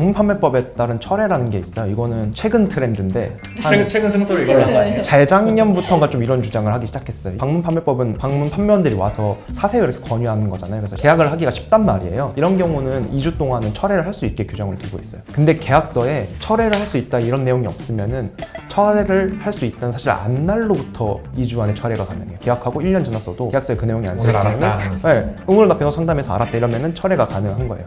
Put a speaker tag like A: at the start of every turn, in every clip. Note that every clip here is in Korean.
A: 방문 판매법에 따른 철회라는 게 있어요. 이거는 최근 트렌드인데
B: 최근 최근 승소를 이걸로 한 거 아니에요?
A: 재작년부터인가 좀 이런 주장을 하기 시작했어요. 방문 판매법은 방문 판매원들이 와서 사세요 이렇게 권유하는 거잖아요. 그래서 계약을 하기가 쉽단 말이에요. 이런 경우는 2주 동안은 철회를 할 수 있게 규정을 두고 있어요. 근데 계약서에 철회를 할 수 있다 이런 내용이 없으면은 철회를 할 수 있다는 사실 안 날로부터 2주 안에 철회가 가능해요. 계약하고 1년 지났어도 계약서에 그 내용이 안
B: 오늘
A: 써있으면
B: 알았다 하면서.
A: 네, 응모를 답변서 상담해서 알았다 이러면은 철회가 가능한 거예요.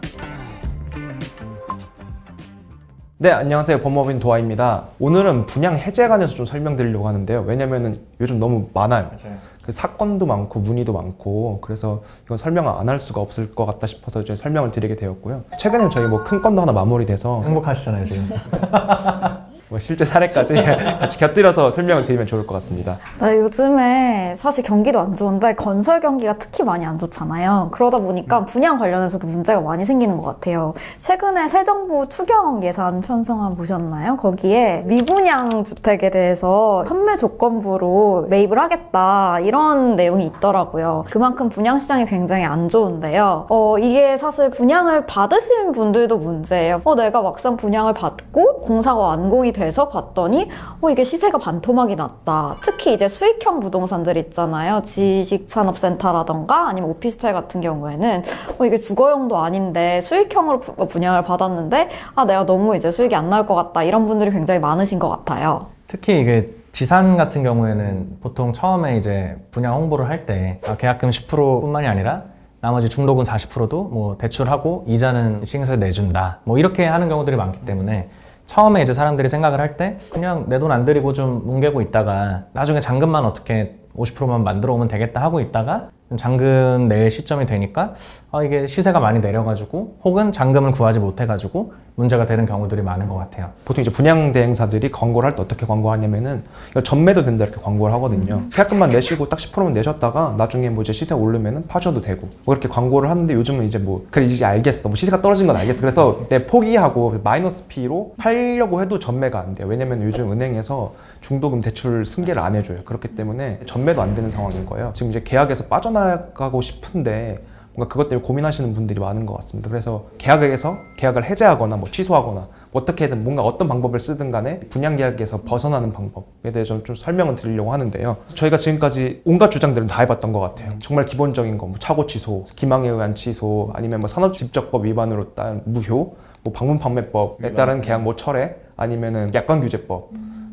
A: 네, 안녕하세요. 법무법인 도아입니다. 오늘은 분양 해제에 관해서 좀 설명드리려고 하는데요. 왜냐면은 요즘 너무 많아요. 그 사건도 많고 문의도 많고 그래서 이건 설명을 안 할 수가 없을 것 같다 싶어서 이제 설명을 드리게 되었고요. 최근에 저희 뭐 큰 건도 하나 마무리돼서
B: 행복하시잖아요 지금.
A: 뭐 실제 사례까지 같이 곁들여서 설명을 드리면 좋을 것 같습니다.
C: 네, 요즘에 사실 경기도 안 좋은데 건설 경기가 특히 많이 안 좋잖아요. 그러다 보니까 분양 관련해서도 문제가 많이 생기는 것 같아요. 최근에 새 정부 추경 예산 편성안 보셨나요? 거기에 미분양 주택에 대해서 판매 조건부로 매입을 하겠다 이런 내용이 있더라고요. 그만큼 분양 시장이 굉장히 안 좋은데요. 어, 이게 사실 분양을 받으신 분들도 문제예요. 어, 내가 막상 분양을 받고 공사가 완공이 돼서 봤더니 어, 이게 시세가 반토막이 났다. 특히 이제 수익형 부동산들 있잖아요. 지식산업센터라던가 아니면 오피스텔 같은 경우에는 어, 이게 주거용도 아닌데 수익형으로 부- 어, 분양을 받았는데 아, 내가 너무 이제 수익이 안 나올 것 같다. 이런 분들이 굉장히 많으신 것 같아요.
B: 특히 이게 지산 같은 경우에는 보통 처음에 이제 분양 홍보를 할때 아, 계약금 10%뿐만이 아니라 나머지 중도금 40%도 뭐 대출하고 이자는 시행사에 내준다. 뭐 이렇게 하는 경우들이 많기 때문에 처음에 이제 사람들이 생각을 할 때 그냥 내 돈 안 들이고 좀 뭉개고 있다가 나중에 잔금만 어떻게 50%만 만들어 오면 되겠다 하고 있다가 잔금 낼 시점이 되니까 아, 이게 시세가 많이 내려가지고 혹은 잔금을 구하지 못해가지고 문제가 되는 경우들이 많은 것 같아요.
A: 보통 이제 분양 대행사들이 광고를 할 때 어떻게 광고하냐면은 이거 전매도 된다 이렇게 광고를 하거든요. 계약금만 내시고 딱 10%만 내셨다가 나중에 뭐 이제 시세 오르면은 파셔도 되고 뭐 이렇게 광고를 하는데 요즘은 이제 뭐 그래 이제 알겠어 뭐 시세가 떨어진 건 알겠어 그래서 내 포기하고 마이너스 피로 팔려고 해도 전매가 안 돼요. 왜냐면 요즘 은행에서 중도금 대출 승계를 안 해줘요. 그렇기 때문에 전매도 안 되는 상황인 거예요. 지금 이제 계약에서 빠져나 가고 싶은데 뭔가 그것 때문에 고민하시는 분들이 많은 것 같습니다. 그래서 계약에서 계약을 해제하거나 뭐 취소하거나 뭐 어떻게든 뭔가 어떤 방법을 쓰든 간에 분양 계약에서 벗어나는 방법에 대해서 좀 설명을 드리려고 하는데요. 저희가 지금까지 온갖 주장들은 다 해봤던 것 같아요. 정말 기본적인 거, 뭐 차고 취소, 기망에 의한 취소, 아니면 뭐 산업집적법 위반으로 따른 무효, 뭐 방문 판매법에 따른 계약 뭐 철회, 아니면은 약관 규제법.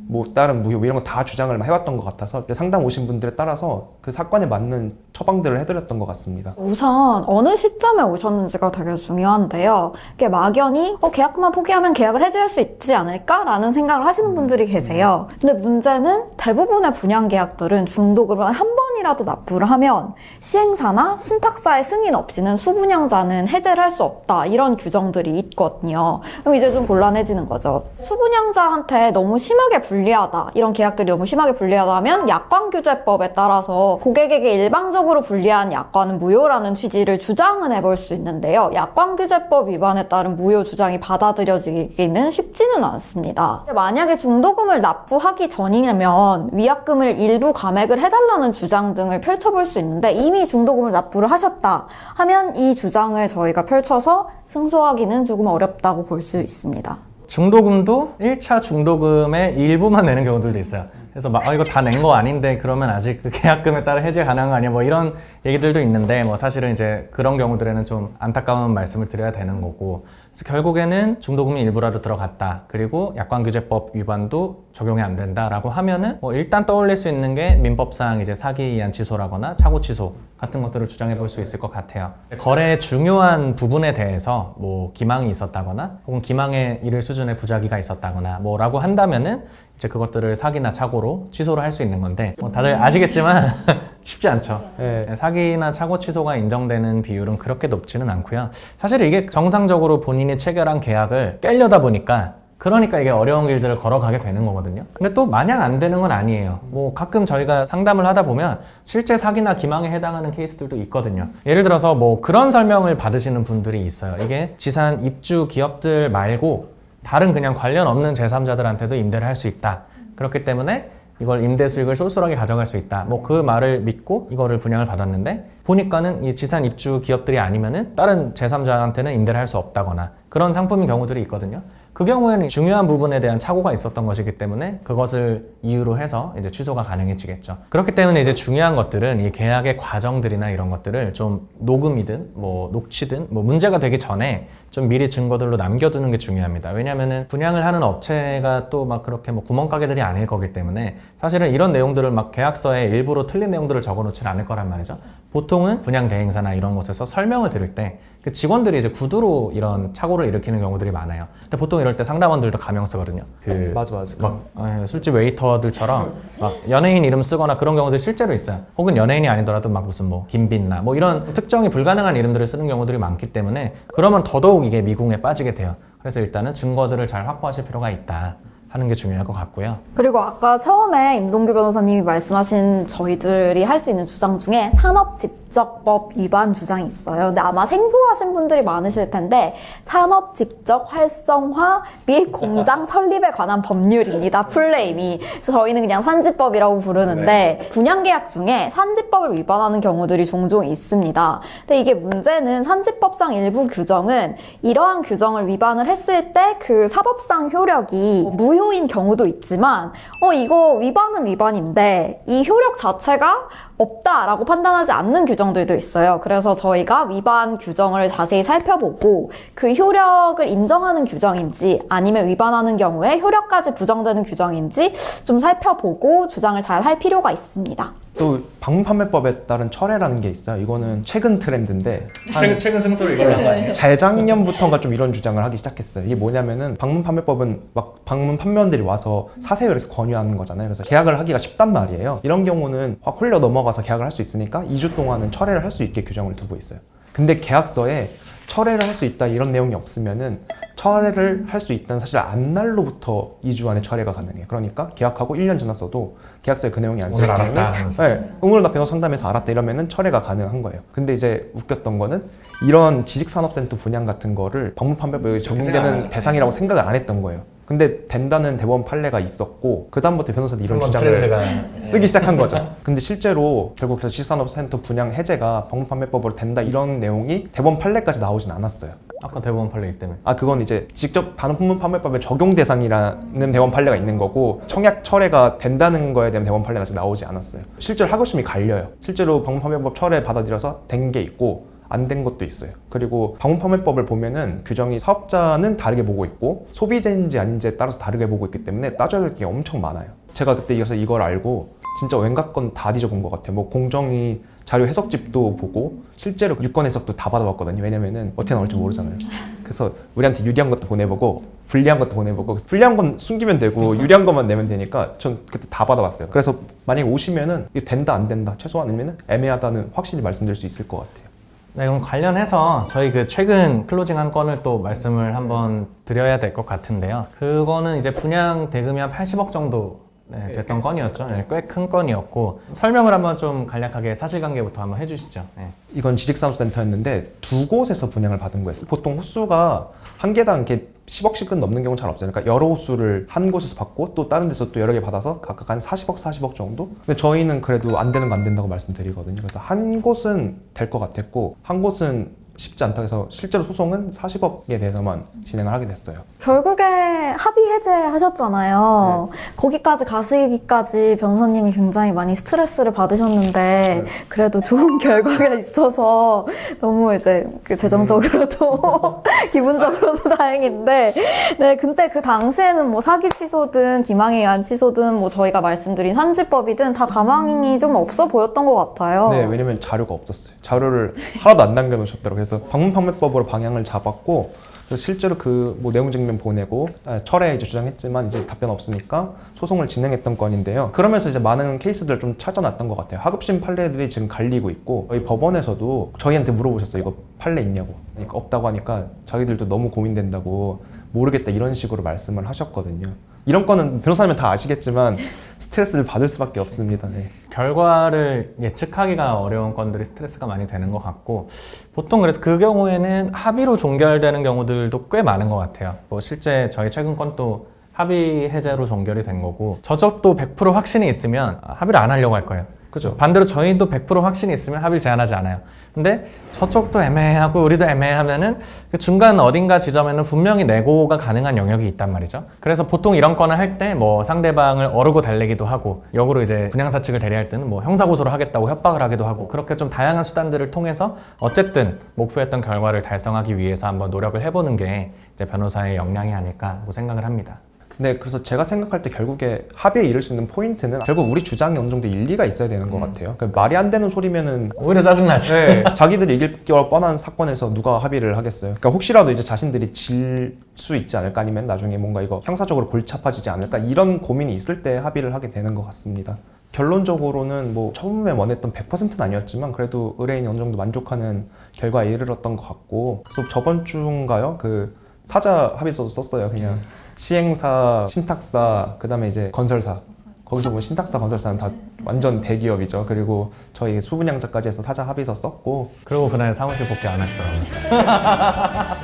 A: 뭐 다른 무효 이런 거 다 주장을 해왔던 것 같아서 상담 오신 분들에 따라서 그 사건에 맞는 처방들을 해드렸던 것 같습니다.
C: 우선 어느 시점에 오셨는지가 되게 중요한데요. 이게 막연히 어, 계약금만 포기하면 계약을 해지할 수 있지 않을까라는 생각을 하시는 분들이 계세요. 근데 문제는 대부분의 분양 계약들은 중도금을 한 번 이라도 납부를 하면 시행사나 신탁사의 승인 없이는 수분양자는 해제를 할 수 없다 이런 규정들이 있거든요. 그럼 이제 좀 곤란해지는 거죠. 수분양자한테 너무 심하게 불리하다 이런 계약들이 너무 심하게 불리하다 하면 약관규제법에 따라서 고객에게 일방적으로 불리한 약관은 무효라는 취지를 주장은 해볼 수 있는데요. 약관규제법 위반에 따른 무효 주장이 받아들여지기는 쉽지는 않습니다. 만약에 중도금을 납부하기 전이면 위약금을 일부 감액을 해달라는 주장 등을 펼쳐볼 수 있는데 이미 중도금을 납부를 하셨다 하면 이 주장을 저희가 펼쳐서 승소하기는 조금 어렵다고 볼 수 있습니다.
B: 중도금도 1차 중도금의 일부만 내는 경우들도 있어요. 그래서 막 아, 이거 다 낸 거 아닌데 그러면 아직 그 계약금에 따라 해지 가능한 거 아니야? 뭐 이런 얘기들도 있는데 뭐 사실은 이제 그런 경우들에는 좀 안타까운 말씀을 드려야 되는 거고 그래서 결국에는 중도금이 일부라도 들어갔다. 그리고 약관규제법 위반도 적용이 안 된다라고 하면은 뭐 일단 떠올릴 수 있는 게 민법상 이제 사기이한 취소라거나 차고 취소 같은 것들을 주장해 볼 수 있을 것 같아요. 거래의 중요한 부분에 대해서 뭐 기망이 있었다거나 혹은 기망에 이를 수준의 부작위가 있었다거나 뭐라고 한다면은 이제 그것들을 사기나 착오로 취소를 할 수 있는 건데 뭐 다들 아시겠지만 쉽지 않죠.
A: 네.
B: 사기나 착오 취소가 인정되는 비율은 그렇게 높지는 않고요. 사실 이게 정상적으로 본인이 체결한 계약을 깨려다 보니까 그러니까 이게 어려운 길들을 걸어가게 되는 거거든요. 근데 또 마냥 안 되는 건 아니에요. 뭐 가끔 저희가 상담을 하다 보면 실제 사기나 기망에 해당하는 케이스들도 있거든요. 예를 들어서 뭐 그런 설명을 받으시는 분들이 있어요. 이게 지산 입주 기업들 말고 다른 그냥 관련 없는 제3자들한테도 임대를 할 수 있다. 그렇기 때문에 이걸 임대 수익을 쏠쏠하게 가져갈 수 있다. 뭐 그 말을 믿고 이거를 분양을 받았는데 보니까는 이 지산 입주 기업들이 아니면은 다른 제3자한테는 임대를 할 수 없다거나 그런 상품인 경우들이 있거든요. 그 경우에는 중요한 부분에 대한 착오가 있었던 것이기 때문에 그것을 이유로 해서 이제 취소가 가능해지겠죠. 그렇기 때문에 이제 중요한 것들은 이 계약의 과정들이나 이런 것들을 좀 녹음이든 뭐 녹취든 뭐 문제가 되기 전에 좀 미리 증거들로 남겨두는 게 중요합니다. 왜냐하면은 분양을 하는 업체가 또 막 그렇게 뭐 구멍가게들이 아닐 거기 때문에 사실은 이런 내용들을 막 계약서에 일부러 틀린 내용들을 적어놓지 않을 거란 말이죠. 보통은 분양 대행사나 이런 곳에서 설명을 들을 때 그 직원들이 이제 구두로 이런 착오를 일으키는 경우들이 많아요. 근데 보통 이럴 때 상담원들도 가명 쓰거든요. 그
A: 맞아 맞아.
B: 막 어, 술집 웨이터들처럼 막 연예인 이름 쓰거나 그런 경우들 실제로 있어요. 혹은 연예인이 아니더라도 막 무슨 뭐 김빛나 뭐 이런 특정이 불가능한 이름들을 쓰는 경우들이 많기 때문에 그러면 더더욱 이게 미궁에 빠지게 돼요. 그래서 일단은 증거들을 잘 확보하실 필요가 있다 하는 게 중요할 것 같고요.
C: 그리고 아까 처음에 임동규 변호사님이 말씀하신 저희들이 할 수 있는 주장 중에 산업집적법 위반 주장이 있어요. 근데 아마 생소하신 분들이 많으실 텐데 산업집적 활성화 및 공장 설립에 관한 법률입니다. 풀네임이. 그래서 저희는 그냥 산지법이라고 부르는데 분양계약 중에 산지법을 위반하는 경우들이 종종 있습니다. 근데 이게 문제는 산지법상 일부 규정은 이러한 규정을 위반을 했을 때 그 사법상 효력이 무효 인 경우도 있지만 어 이거 위반은 위반인데 이 효력 자체가 없다라고 판단하지 않는 규정들도 있어요. 그래서 저희가 위반 규정을 자세히 살펴보고 그 효력을 인정하는 규정인지 아니면 위반하는 경우에 효력까지 부정되는 규정인지 좀 살펴보고 주장을 잘 할 필요가 있습니다.
A: 또 방문 판매법에 따른 철회라는 게 있어요. 이거는 최근 트렌드인데 한
B: 최근 승소를 얘기하는 거 아니에요?
A: 재작년부터가 좀 이런 주장을 하기 시작했어요. 이게 뭐냐면은 방문 판매법은 막 방문 판매원들이 와서 사세요 이렇게 권유하는 거잖아요. 그래서 계약을 하기가 쉽단 말이에요. 이런 경우는 확 홀려 넘어가서 계약을 할 수 있으니까 2주 동안은 철회를 할 수 있게 규정을 두고 있어요. 근데 계약서에 철회를 할 수 있다 이런 내용이 없으면은 철회를 할 수 있다는 사실 안 날로부터 2주 안에 철회가 가능해요. 그러니까 계약하고 1년 지났어도 계약서에 그 내용이 안
B: 오늘
A: 써있으면
B: 알았다.
A: 네, 응원을 나 변호사 상담에서 알았다 이러면은 철회가 가능한 거예요. 근데 이제 웃겼던 거는 이런 지식산업센터 분양 같은 거를 방문 판매법에
B: 안
A: 적용되는
B: 하죠.
A: 대상이라고 생각을 안 했던 거예요. 근데 된다는 대법원 판례가 있었고 그 다음부터 변호사들이 이런
B: 한번
A: 주장을
B: 트렌드가
A: 쓰기 시작한 거죠. 근데 실제로 결국 그래서 지식산업센터 분양 해제가 방문 판매법으로 된다 이런 내용이 대법원 판례까지 나오진 않았어요.
B: 아까 대법원 판례 때문에
A: 아 그건 이제 직접 방문 판매법의 적용 대상이라는 대법원 판례가 있는 거고 청약 철회가 된다는 거에 대한 대법원 판례가 아직 나오지 않았어요. 실제로 하급심이 갈려요. 실제로 방문 판매법 철회 받아들여서 된 게 있고 안 된 것도 있어요. 그리고 방문 판매법을 보면은 규정이 사업자는 다르게 보고 있고 소비자인지 아닌지에 따라서 다르게 보고 있기 때문에 따져야 될 게 엄청 많아요. 제가 그때 이어서 이걸 알고 진짜 웬각 건 다 뒤져본 것 같아요. 뭐 공정위 자료 해석집도 보고 실제로 유권 해석도 다 받아봤거든요. 왜냐면은 어떻게 나올지 모르잖아요. 그래서 우리한테 유리한 것도 보내보고 불리한 것도 보내보고 불리한 건 숨기면 되고 유리한 것만 내면 되니까 전 그때 다 받아봤어요. 그래서 만약에 오시면은 이게 된다 안 된다 최소한 아니면은 애매하다는 확실히 말씀드릴 수 있을 것 같아요.
B: 네, 그럼 관련해서 저희 그 최근 클로징한 건을 또 말씀을 한번 드려야 될 것 같은데요. 그거는 이제 분양 대금이 한 80억 정도 네, 됐던 건이었죠. 네, 꽤큰 건이었고 설명을 한번 좀 간략하게 사실관계부터 한번 해주시죠. 네.
A: 이건 지식산업센터였는데 두 곳에서 분양을 받은 거였어요. 보통 호수가 한 개당 이렇게 10억씩은 넘는 경우는 잘 없어요. 그러니까 여러 호수를 한 곳에서 받고 또 다른 데서 또 여러 개 받아서 각각 한 40억, 40억 정도? 근데 저희는 그래도 안 되는 거 안 된다고 말씀드리거든요. 그래서 한 곳은 될 것 같았고 한 곳은 쉽지 않다 해서 실제로 소송은 40억에 대해서만 진행을 하게 됐어요.
C: 결국에 합의 해제하셨잖아요. 거기까지 가시기까지 변호사님이 굉장히 많이 스트레스를 받으셨는데 그래도 좋은 결과가 있어서 너무 이제 그 재정적으로도 기분적으로도 다행인데 네 근데 그 당시에는 뭐 사기 취소든 기망에 의한 취소든 뭐 저희가 말씀드린 산지법이든 다 가망이 좀 없어 보였던 것 같아요.
A: 네, 왜냐면 자료가 없었어요. 자료를 하나도 안 남겨놓으셨더라고요. 그래서 방문 판매법으로 방향을 잡았고, 그래서 실제로 그 뭐 내용 증명 보내고 아, 철회 이제 주장했지만 이제 답변 없으니까 소송을 진행했던 건인데요. 그러면서 이제 많은 케이스들 좀 찾아놨던 것 같아요. 하급심 판례들이 지금 갈리고 있고 저희 법원에서도 저희한테 물어보셨어요. 이거 판례 있냐고. 그러니까 없다고 하니까 자기들도 너무 고민된다고 모르겠다 이런 식으로 말씀을 하셨거든요. 이런 거는 변호사님은 다 아시겠지만 스트레스를 받을 수밖에 없습니다. 네.
B: 결과를 예측하기가 어려운 건들이 스트레스가 많이 되는 것 같고 보통 그래서 그 경우에는 합의로 종결되는 경우들도 꽤 많은 것 같아요. 뭐 실제 저희 최근 건도 합의 해제로 종결이 된 거고 저쪽도 100% 확신이 있으면 합의를 안 하려고 할 거예요.
A: 그죠.
B: 반대로 저희도 100% 확신이 있으면 합의를 제한하지 않아요. 근데 저쪽도 애매하고 우리도 애매하면은 그 중간 어딘가 지점에는 분명히 내고가 가능한 영역이 있단 말이죠. 그래서 보통 이런 건을 할때 뭐 상대방을 어르고 달래기도 하고 역으로 이제 분양사 측을 대리할 때는 뭐 형사고소를 하겠다고 협박을 하기도 하고 그렇게 좀 다양한 수단들을 통해서 어쨌든 목표했던 결과를 달성하기 위해서 한번 노력을 해보는 게 이제 변호사의 역량이 아닐까라고 생각을 합니다.
A: 네, 그래서 제가 생각할 때 결국에 합의에 이를 수 있는 포인트는 결국 우리 주장이 어느 정도 일리가 있어야 되는 것 같아요. 그러니까 말이 안 되는 소리면은
B: 오히려 짜증나지.
A: 네, 자기들이 이길 게 뻔한 사건에서 누가 합의를 하겠어요. 그러니까 혹시라도 이제 자신들이 질 수 있지 않을까 아니면 나중에 뭔가 이거 형사적으로 골치 아파지지 않을까 이런 고민이 있을 때 합의를 하게 되는 것 같습니다. 결론적으로는 뭐 처음에 원했던 100%는 아니었지만 그래도 의뢰인이 어느 정도 만족하는 결과에 이르렀던 것 같고 그래서 저번 주인가요? 그 사자 합의서도 썼어요. 그냥 시행사, 신탁사, 그다음에 이제 건설사. 거기서 뭐 신탁사, 건설사는 다 완전 대기업이죠. 그리고 저희 수분양자까지 해서 사자 합의서 썼고
B: 그리고 그날 사무실 복귀 안 하시더라고요.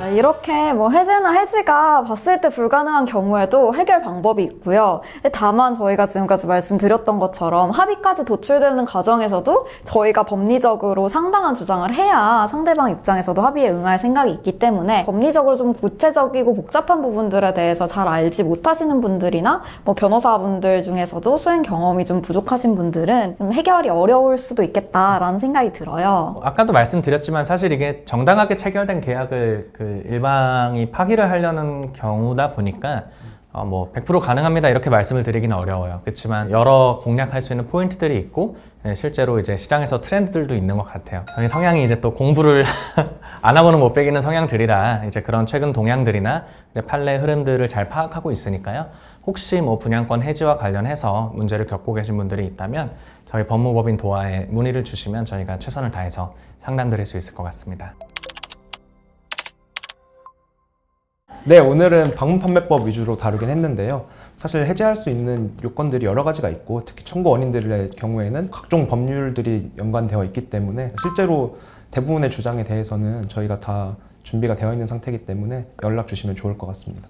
C: 네, 이렇게 뭐 해제나 해지가 봤을 때 불가능한 경우에도 해결 방법이 있고요. 다만 저희가 지금까지 말씀드렸던 것처럼 합의까지 도출되는 과정에서도 저희가 법리적으로 상당한 주장을 해야 상대방 입장에서도 합의에 응할 생각이 있기 때문에 법리적으로 좀 구체적이고 복잡한 부분들에 대해서 잘 알지 못하시는 분들이나 뭐 변호사분들 중에서도 수행 경험이 좀 부족하신 분들 은 좀 해결이 어려울 수도 있겠다라는 생각이 들어요.
B: 아까도 말씀드렸지만 사실 이게 정당하게 체결된 계약을 그 일방이 파기를 하려는 경우다 보니까 어 뭐 100% 가능합니다 이렇게 말씀을 드리기는 어려워요. 그렇지만 여러 공략할 수 있는 포인트들이 있고 예, 실제로 이제 시장에서 트렌드들도 있는 것 같아요. 저희 성향이 이제 또 공부를 안 하고는 못 빼기는 성향들이라 이제 그런 최근 동향들이나 이제 판례 흐름들을 잘 파악하고 있으니까요. 혹시 뭐 분양권 해지와 관련해서 문제를 겪고 계신 분들이 있다면 저희 법무법인 도화에 문의를 주시면 저희가 최선을 다해서 상담드릴 수 있을 것 같습니다.
A: 네, 오늘은 방문 판매법 위주로 다루긴 했는데요. 사실 해제할 수 있는 요건들이 여러 가지가 있고 특히 청구 원인들의 경우에는 각종 법률들이 연관되어 있기 때문에 실제로 대부분의 주장에 대해서는 저희가 다 준비가 되어 있는 상태이기 때문에 연락 주시면 좋을 것 같습니다.